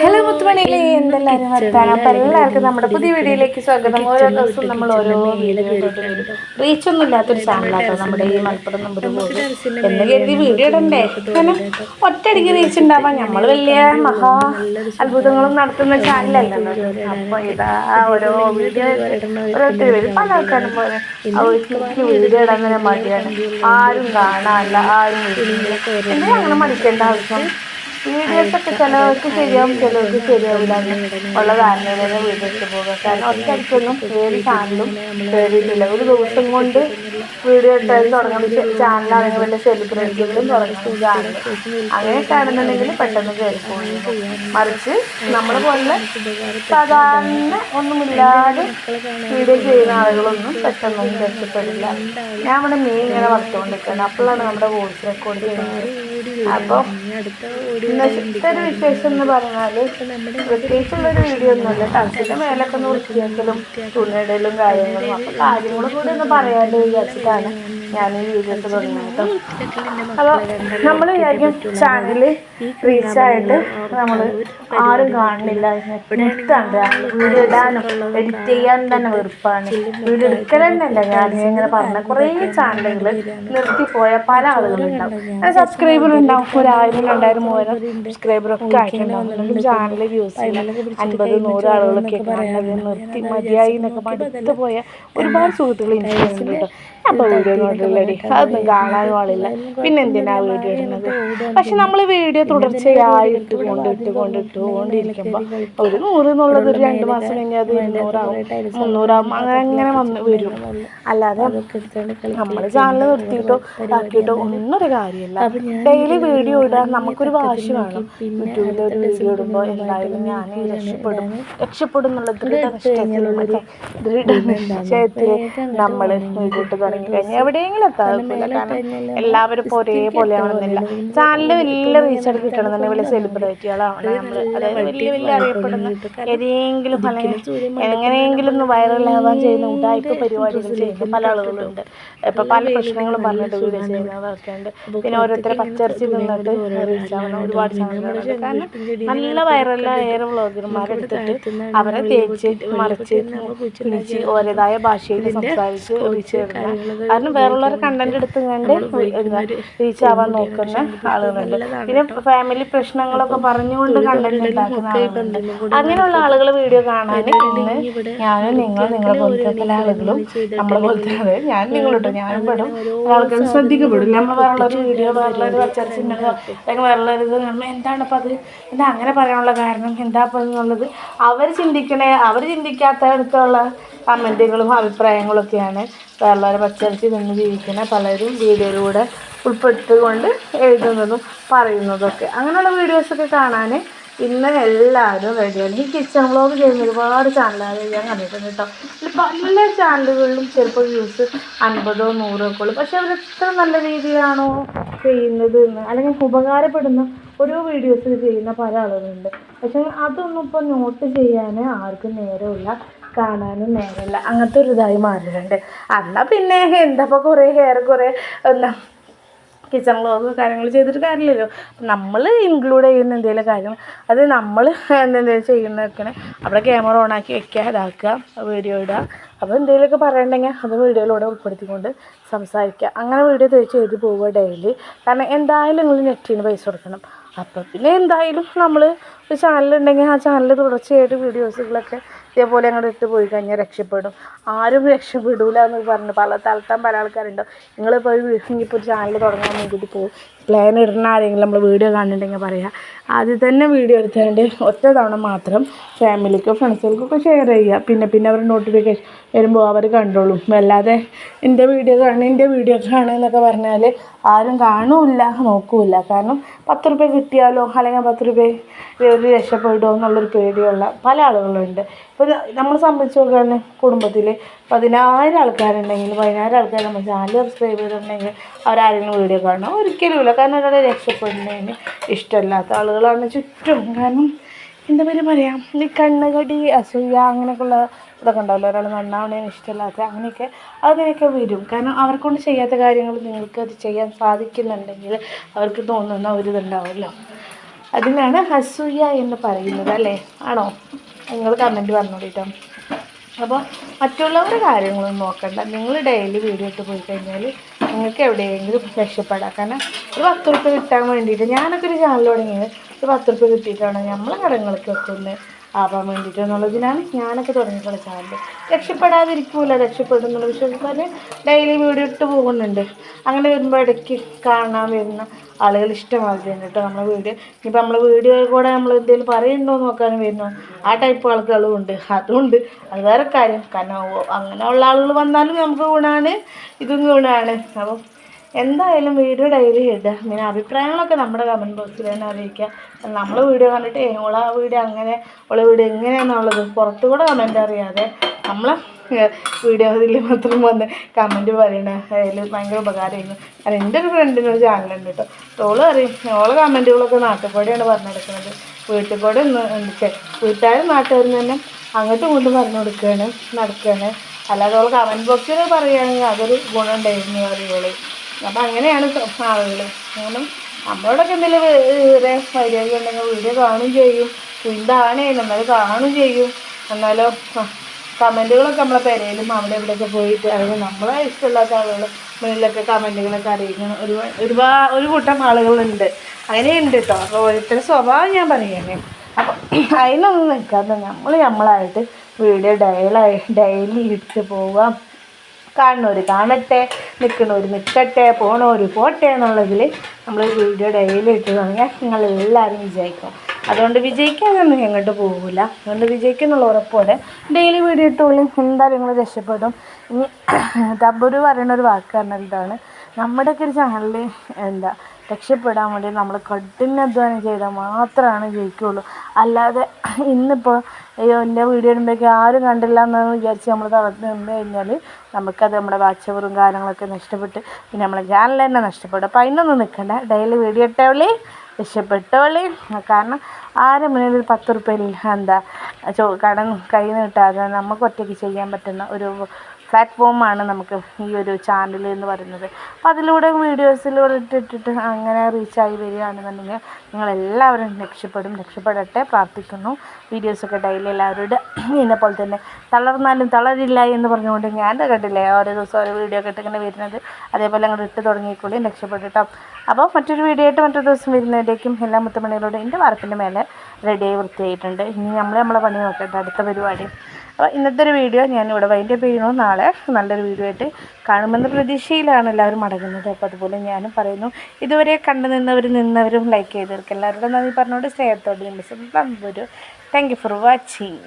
Hello മുത്തുമണിയിലെ എന്തെല്ലാവരും വർത്താനം? അപ്പം എല്ലാവർക്കും നമ്മുടെ പുതിയ വീഡിയോയിലേക്ക് സ്വാഗതം. ഓരോ ദിവസവും നമ്മൾ ഓരോ റീച്ച് ഒന്നും ഇല്ലാത്തൊരു ചാനലാട്ടോ നമ്മുടെ ഈ മലപ്പുറം നമ്പർ എന്ന് കരുതി വീഡിയോ ഇടണ്ടേ? കാരണം ഒറ്റയടിക്ക് റീച്ച് ഉണ്ടാവാൻ നമ്മൾ വലിയ മഹാ അത്ഭുതങ്ങളും നടത്തുന്ന ചാനലല്ലല്ലോ അപ്പോൾ ഇതാ ഓരോ വീഡിയോ ഓരോരുത്തർ വരും പല ആൾക്കാരും പോലെ അവർക്ക് വീഡിയോ ഇടാൻ തന്നെ മടിയാണ്. ആരും കാണാനല്ല ആരും അങ്ങനെ മടിക്കേണ്ട ആവശ്യം? വീഡിയോസ് ചിലവർക്ക് ശരിയാവും ചിലവർക്ക് ശരിയാവില്ല. ഉള്ള ധാരണയിലാണ് വീഡിയോസ് പോകുക കാരണം ഒറ്റയ്ക്കൊന്നും ഏത് ചാനലും കയറിയിട്ടില്ല ഒരു ദിവസം കൊണ്ട് വീഡിയോ ഇട്ടാൽ തുടങ്ങുന്ന ചാനലാണെങ്കിൽ വല്ല സെലിബ്രിറ്റികളും തുടങ്ങി ചാനൽ അങ്ങനെയൊക്കെ ആണെന്നുണ്ടെങ്കിൽ പെട്ടെന്ന് കയറി പോകും മറിച്ച് നമ്മളെ പോലെ സാധാരണ ഒന്നുമില്ലാതെ വീഡിയോ ചെയ്യുന്ന ആളുകളൊന്നും പെട്ടെന്നൊന്നും രക്ഷപ്പെടില്ല. ഞാൻ ഇവിടെ മെയിൻ ഇങ്ങനെ വറുത്തുകൊണ്ടിരിക്കുന്നത് അപ്പോഴാണ് നമ്മുടെ വോയിസ് റെക്കോർഡ് ചെയ്യുന്നത്. അപ്പോൾ ഇന്നത്തെ വിശേഷം എന്ന് പറഞ്ഞാൽ പ്രത്യേകിച്ചുള്ളൊരു വീഡിയോ ഒന്നുമല്ല. ടച്ചിന്റെ മേലൊക്കെ ഒന്ന് വൃത്തിയാക്കലും തുണിയിടലും കാര്യങ്ങളും. അപ്പോൾ കാര്യങ്ങളും കൂടി ഒന്ന് പറയാണ്ട് വിചാരിച്ചിട്ടാണ് ഞാൻ ഈ വീഡിയോസ് തുടങ്ങിയത് അപ്പോൾ നമ്മൾ വിചാരിക്കും ചാനൽ റീച്ച് ആയിട്ട് നമ്മൾ ആരും കാണുന്നില്ല വീഡിയോ ഇടാനും എഡിറ്റ് ചെയ്യാനും തന്നെ വെറുപ്പാണ്. വീഡിയോ എടുക്കലെന്നല്ല ഞാൻ ഇങ്ങനെ പറഞ്ഞ കുറേ ചാനലുകൾ നിർത്തിപ്പോയ പല ആളുകളുണ്ടാവും സബ്സ്ക്രൈബർ ഉണ്ടാവും. ഒരായിരം രണ്ടായിരം മൂവായിരം സബ്സ്ക്രൈബർ ഒക്കെ ആയിട്ടുണ്ടാവും ചാനൽ വ്യൂസ് അൻപത് നൂറ് ആളുകളൊക്കെ കാണുന്നത് നിർത്തി മതിയായി എന്നൊക്കെ പഠിത്തു പോയ ഒരുപാട് സുഹൃത്തുക്കൾ ഇൻഫ്ലുവൻസ് ഉണ്ട് അപ്പോൾ വീഡിയോ നോട്ടില്ലടി അതൊന്നും കാണാനും ആളില്ല പിന്നെ എന്തിനാ വീഡിയോ ഇടുന്നത്? പക്ഷെ നമ്മൾ വീഡിയോ തുടർച്ചയായിട്ട് കൊണ്ടിട്ട് കൊണ്ടിട്ട് കൊണ്ടിരിക്കുമ്പോ ഒരു നൂറ് എന്നുള്ളത് ഒരു രണ്ട് മാസം കഴിഞ്ഞാൽ അത് ഇരുന്നൂറാവും. മുന്നൂറാവും. അങ്ങനെ അങ്ങനെ വന്ന് വരും. അല്ലാതെ നമ്മൾ ചാനൽ നിർത്തിയിട്ടോ ഇതാക്കിയിട്ടോ ഒന്നും ഒരു കാര്യമില്ല. ഡെയിലി വീഡിയോ ഇടാൻ നമുക്കൊരു വാശി വേണം. യൂട്യൂബിൽ ഒരു വീഡിയോ ഇടുമ്പോൾ എന്തായാലും ഞാൻ രക്ഷപ്പെടും. രക്ഷപ്പെടും എന്നുള്ള ദൃഢനിശ്ചയത്തിലുള്ള ദൃഢനിശ്ചയത്തിൽ നമ്മൾ വീഡിയോ ഇട്ട് തുടങ്ങി കഴിഞ്ഞാൽ എവിടെയെങ്കിലും എത്താറില്ല കാരണം എല്ലാവരും ഇപ്പോൾ ഒരേപോലെ ആവണമെന്നില്ല ചാനലിൽ വലിയ റീച്ച് കിട്ടണമെന്നുണ്ടെങ്കിൽ വലിയ സെലിബ്രിറ്റികളാണ് നമ്മൾ അതായത് വലിയ വലിയ അറിയപ്പെടുന്ന ഏതെങ്കിലും അല്ലെങ്കിൽ എങ്ങനെയെങ്കിലും ഒന്ന് വൈറലാവാൻ ചെയ്യുന്ന ഉടായ്പ പരിപാടികൾ ചെയ്യുന്ന പല ആളുകളുണ്ട്. ഇപ്പം പല പ്രശ്നങ്ങളും പറഞ്ഞിട്ട് വീഡിയോ ചെയ്യുന്നതൊക്കെ ഉണ്ട് പിന്നെ ഓരോരുത്തരെ പച്ചറിച്ച് നിന്നിട്ട് റീച്ച് ആവുന്ന ഒരുപാട് ചാനലുകളുണ്ട് കാരണം നല്ല വൈറലായ വ്ളോഗർമാരെടുത്തിട്ട് അവരെ തേച്ച് മറിച്ച് ഓരേതായ ഓരോതായ ഭാഷയിൽ സംസാരിച്ച് റീച്ച് ചെയ്യുന്ന കാരണം വേറുള്ളവരെ കണ്ടന്റ് എടുത്ത് കണ്ട് റീച്ച് ആവാൻ നോക്കുന്ന ആളുകളുണ്ട്. പിന്നെ ഫാമിലി പ്രശ്നങ്ങളൊക്കെ പറഞ്ഞുകൊണ്ട് കണ്ടന്റ് ഉണ്ടാക്കുന്ന അങ്ങനെയുള്ള ആളുകൾ വീഡിയോ കാണാൻ ഇന്ന് ഞാനും നിങ്ങൾ നിങ്ങളെ പോലത്തെ പല ആളുകളും നമ്മളെ പോലത്തെ ഞാൻ നിങ്ങളോട്ടോ ഞാനും പെടും. ആൾക്കാർ ശ്രദ്ധിക്കപ്പെടും. നമ്മൾ വേറുള്ളൊരു വീഡിയോ വേറുള്ളൊരു വച്ചരച്ചിട്ടുണ്ടോ അല്ലെങ്കിൽ വേറുള്ളൊരു ഇത് നമ്മൾ എന്താണ് അപ്പം അത് എന്താ അങ്ങനെ പറയാനുള്ള കാരണം? എന്താ അപ്പം എന്നുള്ളത് അവർ ചിന്തിക്കണേ അവർ ചിന്തിക്കാത്തടത്തുള്ള കമന്റുകളും അഭിപ്രായങ്ങളൊക്കെയാണ് വേറുള്ളവരെ പച്ചരിച്ച് നിന്ന് ജീവിക്കുന്ന പലരും വീഡിയോയിലൂടെ ഉൾപ്പെടുത്തിക്കൊണ്ട് എഴുതുന്നതും പറയുന്നതൊക്കെ. അങ്ങനെയുള്ള വീഡിയോസൊക്കെ കാണാൻ ഇന്ന് എല്ലാവരും റെഡിയാണ് ഈ കിച്ചൺ വ്ളോഗ് ചെയ്യുന്ന ഒരുപാട് ചാനലുകൾ ഞാൻ കണ്ടിട്ടുണ്ട് കേട്ടോ. പല ചാനലുകളിലും ചിലപ്പോൾ വ്യൂസ് അൻപതോ നൂറോ ഒക്കെ ഉള്ളൂ. പക്ഷെ അവരെത്ര നല്ല രീതിയിലാണോ ചെയ്യുന്നത് എന്ന് അല്ലെങ്കിൽ ഉപകാരപ്പെടുന്ന ഓരോ വീഡിയോസ് ചെയ്യുന്ന പല ആളുകളുണ്ട്. പക്ഷെ അതൊന്നും ഇപ്പോൾ നോട്ട് ചെയ്യാൻ ആർക്കും നേരമില്ല കാണാനും നേരമില്ല. അങ്ങനത്തെ ഒരു ഇതായി മാറിയിട്ടുണ്ട്. എന്നാൽ പിന്നെ എന്താ കുറേ ഹെയർ കുറേ എന്താ കിച്ചൺ വ്ളോഗ് കാര്യങ്ങൾ ചെയ്തിട്ട് കാര്യമില്ലല്ലോ. നമ്മൾ ഇൻക്ലൂഡ് ചെയ്യുന്ന എന്തെങ്കിലും കാര്യം അത് നമ്മൾ എന്തെങ്കിലും ചെയ്യുന്നതൊക്കെ അവിടെ ക്യാമറ ഓൺ ആക്കി വെക്കുക ഇതാക്കുക വീഡിയോ ഇടുക. അപ്പോൾ എന്തെങ്കിലുമൊക്കെ പറയണ്ടെങ്കിൽ അത് വീഡിയോയിലൂടെ ഉൾപ്പെടുത്തിക്കൊണ്ട് സംസാരിക്കുക. അങ്ങനെ വീഡിയോ ചെയ്ത് പോവുക ഡെയിലി കാരണം എന്തായാലും നിങ്ങൾ നെറ്റിന് പൈസ കൊടുക്കണം. അപ്പോൾ പിന്നെ എന്തായാലും നമ്മൾ ഒരു ചാനലുണ്ടെങ്കിൽ ആ ചാനൽ തുടർച്ചയായിട്ട് വീഡിയോസുകളൊക്കെ ഇതേപോലെ അങ്ങോട്ട് ഇട്ട് പോയി കഴിഞ്ഞാൽ രക്ഷപ്പെടും. ആരും രക്ഷപ്പെടില്ല എന്ന് പറഞ്ഞു പല തലത്താൻ പല ആൾക്കാരുണ്ടോ. നിങ്ങളിപ്പോൾ ഒരു ഇനിയിപ്പോൾ ഒരു ചാനൽ തുടങ്ങാൻ വേണ്ടിയിട്ട് പോകും പ്ലാൻ ഇടുന്ന ആരെങ്കിലും നമ്മൾ വീഡിയോ കാണുന്നുണ്ടെങ്കിൽ പറയാം. ആദ്യം തന്നെ വീഡിയോ എടുത്തുകൊണ്ട് ഒറ്റ തവണ മാത്രം ഫാമിലിക്കോ ഫ്രണ്ട്സുകൾക്കൊക്കെ ഷെയർ ചെയ്യുക. പിന്നെ പിന്നെ അവർ നോട്ടിഫിക്കേഷൻ വരുമ്പോൾ അവർ കണ്ടോളും. അല്ലാതെ എന്റെ വീഡിയോ കാണും എന്റെ വീഡിയോ കാണുക എന്നൊക്കെ പറഞ്ഞാൽ ആരും കാണൂല്ല നോക്കൂല കാരണം പത്ത് റുപ്യ കിട്ടിയാലോ അല്ലെങ്കിൽ പത്ത് റുപ്യ ഒരു രക്ഷപ്പെടുമോ എന്നുള്ളൊരു പേടിയുള്ള പല ആളുകളുണ്ട്. ഇപ്പോൾ നമ്മൾ സംബന്ധിച്ച് നോക്കുകയാണെങ്കിൽ കുടുംബത്തിൽ പതിനായിരം ആൾക്കാരുണ്ടെങ്കിൽ പതിനായിരം ആൾക്കാർ നമ്മൾ ചാനൽ സബ്സ്ക്രൈബ് ചെയ്തിട്ടുണ്ടെങ്കിൽ അവരാരെങ്കിലും വീഡിയോ കാണണം? ഒരിക്കലുമില്ല കാരണം ഒരാളെ രക്ഷപ്പെടുന്നതിന് ഇഷ്ടമില്ലാത്ത ആളുകളാണ് ചുറ്റും. കാരണം എന്താ പേര് പറയാം? ഈ കണ്ണുകടി അസൂയ അങ്ങനെയൊക്കെയുള്ള ഇതൊക്കെ ഉണ്ടാവില്ല? ഒരാൾ നന്നാവണേന് ഇഷ്ടമില്ലാത്ത അങ്ങനെയൊക്കെ അങ്ങനെയൊക്കെ വരും. കാരണം അവർക്കൊണ്ട് ചെയ്യാത്ത കാര്യങ്ങൾ നിങ്ങൾക്ക് അത് ചെയ്യാൻ സാധിക്കുന്നുണ്ടെങ്കിൽ അവർക്ക് തോന്നുന്ന ഒരു ഇതുണ്ടാവുമല്ലോ. അതിനാണ് ഹസൂയ എന്ന് പറയുന്നത് അല്ലേ? ആണോ? നിങ്ങൾ കമന്റ് പറഞ്ഞോളിട്ടോ അപ്പോൾ മറ്റുള്ളവരുടെ കാര്യങ്ങളൊന്നും നോക്കണ്ട. നിങ്ങൾ ഡെയിലി വീഡിയോ ഇട്ട് പോയി കഴിഞ്ഞാൽ നിങ്ങൾക്ക് എവിടെയെങ്കിലും രക്ഷപ്പെടാം. കാരണം ഒരു പത്ത് റുപ്യ കിട്ടാൻ വേണ്ടിയിട്ട് ഞാനൊക്കെ ഒരു ചാനൽ തുടങ്ങിയത് ഒരു പത്ത് റുപ്യ കിട്ടിയിട്ടാണ് നമ്മളെ കടങ്ങൾക്ക് ഒന്ന് ആവാൻ വേണ്ടിയിട്ട് എന്നുള്ളതിനാണ് ഞാനൊക്കെ തുടങ്ങിയിട്ടുള്ള ചാനൽ രക്ഷപ്പെടാതിരിക്കൂല രക്ഷപ്പെടും എന്നുള്ള വിശ്വസിച്ചാൽ ഡെയിലി വീഡിയോ ഇട്ട് പോകുന്നുണ്ട്. അങ്ങനെ വരുമ്പോൾ ഇടയ്ക്ക് കാണാൻ വരുന്ന ആളുകൾ ഇഷ്ടമാകുന്നുണ്ട് കേട്ടോ നമ്മളെ വീഡിയോ. ഇനിയിപ്പോൾ നമ്മളെ വീഡിയോ കൂടെ നമ്മൾ എന്തെങ്കിലും പറയുന്നുണ്ടോ എന്ന് നോക്കാനും വരുന്നു? ആ ടൈപ്പ് ആളുകളും ഉണ്ട്. അതുകൊണ്ട് അത് വേറെ കാര്യം. കാരണം അങ്ങനെയുള്ള ആളുകൾ വന്നാലും നമുക്ക് ഗുണമാണ് ഇതും ഗുണമാണ് അപ്പം എന്തായാലും വീഡിയോ ഡെയിലി ഇടുക പിന്നെ അഭിപ്രായങ്ങളൊക്കെ നമ്മുടെ കമന്റ് ബോക്സിൽ തന്നെ അറിയിക്കുക. നമ്മൾ വീഡിയോ കണ്ടിട്ട് ഓള വീഡിയോ അങ്ങനെ ഓള വീഡിയോ എങ്ങനെയാണെന്നുള്ളത് പുറത്തു കൂടെ കമന്റ് അറിയാതെ നമ്മൾ വീഡിയോ ഇതിൽ മാത്രം വന്ന് കമന്റ് പറയണ അതിൽ ഭയങ്കര ഉപകാരമായിരുന്നു. കാരണം എന്റെ ഒരു ഫ്രണ്ടിന് ഒരു ചാനലുണ്ട് കേട്ടോ ഓൾ അറിയും ഓള കമന്റുകളൊക്കെ നാട്ടുകൂടെയാണ് പറഞ്ഞെടുക്കുന്നത് വീട്ടിൽ കൂടെ വീട്ടുകാരും നാട്ടുകാരും തന്നെ അങ്ങോട്ടും ഇങ്ങോട്ടും പറഞ്ഞു കൊടുക്കുകയാണ് നടക്കുകയാണ് അല്ലാതെ ഓൾ കമന്റ് ബോക്സിൽ പറയുകയാണെങ്കിൽ അതൊരു ഗുണം ഉണ്ടായിരുന്നു അറിയുള്ളൂ അപ്പം അങ്ങനെയാണ് ആളുകൾ കാരണം നമ്മളോടൊക്കെ എന്തെങ്കിലും മര്യാദ ഉണ്ടെങ്കിൽ വീഡിയോ കാണും ചെയ്യും. എന്താണ് എന്നാലും കാണും ചെയ്യും. എന്നാലോ കമന്റുകളൊക്കെ നമ്മളെ പെരയിലും അവിടെ ഇവിടെയൊക്കെ പോയിട്ട് അതായത് നമ്മളെ ഇഷ്ടമില്ലാത്ത ആളുകൾ മുന്നിലൊക്കെ കമന്റുകളൊക്കെ അറിയിക്കണം. ഒരു ഒരുപാട് ഒരു കൂട്ടം ആളുകളുണ്ട്. അങ്ങനെയുണ്ട് കേട്ടോ അപ്പോൾ ഓരോരുത്തരുടെ സ്വഭാവം ഞാൻ പറയുകയാണ്. അപ്പം അതിനൊന്നും നിൽക്കാതെ നമ്മൾ നമ്മളായിട്ട് വീഡിയോ ഡയലായി ഡെയിലി ഇട്ട് പോവാം. കാണുന്നവർ കാണട്ടെ നിൽക്കുന്നവർ നിൽക്കട്ടെ പോണവർ പോട്ടെ എന്നുള്ളതിൽ നമ്മൾ വീഡിയോ ഡെയിലി ഇട്ട് തുടങ്ങിയാൽ നിങ്ങൾ എല്ലാവരും വിജയിക്കും. അതുകൊണ്ട് വിജയിക്കാനൊന്നും എങ്ങോട്ട് പോകില്ല അതുകൊണ്ട് വിജയിക്കുന്നുള്ള ഉറപ്പോടെ ഡെയിലി വീഡിയോ ഇട്ടോളും. എന്തായാലും നിങ്ങൾ രക്ഷപ്പെടും. ഇനി ഡബ്ബുരു പറയുന്ന ഒരു വാക്ക് പറഞ്ഞാൽ ഇതാണ്. നമ്മുടെയൊക്കെ ഒരു ചാനലിൽ എന്താ രക്ഷപ്പെടാൻ വേണ്ടി നമ്മൾ കഠിനാധ്വാനം ചെയ്താൽ മാത്രമാണ് ജയിക്കുകയുള്ളൂ. അല്ലാതെ ഇന്നിപ്പോൾ അയ്യോ എന്റെ വീഡിയോ ഇടുമ്പോഴേക്കും ആരും കണ്ടില്ല എന്ന് വിചാരിച്ച് നമ്മൾ തളർന്ന് നിന്ന് കഴിഞ്ഞാൽ നമുക്കത് നമ്മുടെ വാച്ചവറും കാര്യങ്ങളൊക്കെ നഷ്ടപ്പെട്ട് പിന്നെ നമ്മളെ ചാനൽ തന്നെ നഷ്ടപ്പെടും. അപ്പോൾ അതിനൊന്നും നിൽക്കണ്ട. ഡെയിലി വീഡിയോ ഇട്ടവളി രക്ഷപ്പെട്ടവളി. കാരണം ആരും മുന്നിൽ ഒരു പത്ത് റുപ്യയിൽ എന്താ ചോ കടം കൈ നീട്ടാതെ നമുക്ക് ഒറ്റയ്ക്ക് ചെയ്യാൻ പറ്റുന്ന ഒരു പ്ലാറ്റ്ഫോമാണ് നമുക്ക് ഈ ഒരു ചാനൽ എന്ന് പറയുന്നത്. അപ്പോൾ അതിലൂടെ വീഡിയോസിലൂടെ ഇട്ടിട്ടിട്ട് അങ്ങനെ റീച്ചായി വരികയാണെന്നുണ്ടെങ്കിൽ നിങ്ങളെല്ലാവരും രക്ഷപ്പെടും. രക്ഷപ്പെടട്ടെ പ്രാർത്ഥിക്കുന്നു. വീഡിയോസൊക്കെ ഡെയിലി എല്ലാവരും ഇതിനെ പോലെ തന്നെ തളർന്നാലും തളരില്ല എന്ന് പറഞ്ഞുകൊണ്ട് ഞാൻ കണ്ടില്ലേ ഓരോ ദിവസം ഓരോ വീഡിയോ ഒക്കെ ഇങ്ങനെ വരുന്നത്. അതേപോലെ അങ്ങോട്ട് ഇട്ട് തുടങ്ങിക്കോളി രക്ഷപ്പെട്ടിട്ടോ അപ്പോൾ മറ്റൊരു വീഡിയോ ആയിട്ട് മറ്റൊരു ദിവസം വരുന്നതിലേക്കും എല്ലാ മുത്തമണികളോടും എന്റെ വാർപ്പിന്റെ മേലെ റെഡിയായി വൃത്തിയായിട്ടുണ്ട്. ഇനി നമ്മൾ നമ്മളെ പണി നോക്കട്ടെ അടുത്ത പരിപാടി. അപ്പോൾ ഇന്നത്തെ ഒരു വീഡിയോ ഞാൻ ഇവിടെ വൈൻഡ് അപ്പ് ചെയ്യുന്നു. നാളെ നല്ലൊരു വീഡിയോ ആയിട്ട് കാണുമെന്ന പ്രതീക്ഷയിലാണ് എല്ലാവരും മടങ്ങുന്നത്. അപ്പോൾ അതുപോലെ ഞാനും പറയുന്നു ഇതുവരെ കണ്ടു നിന്നവർ നിന്നവരും ലൈക്ക് ചെയ്തവർക്ക് എല്ലാവരോടും നന്ദി പറഞ്ഞുകൊണ്ട് സ്നേഹത്തോടെ നിമിഷം തമ്പുരു താങ്ക് യു ഫോർ വാച്ചിങ്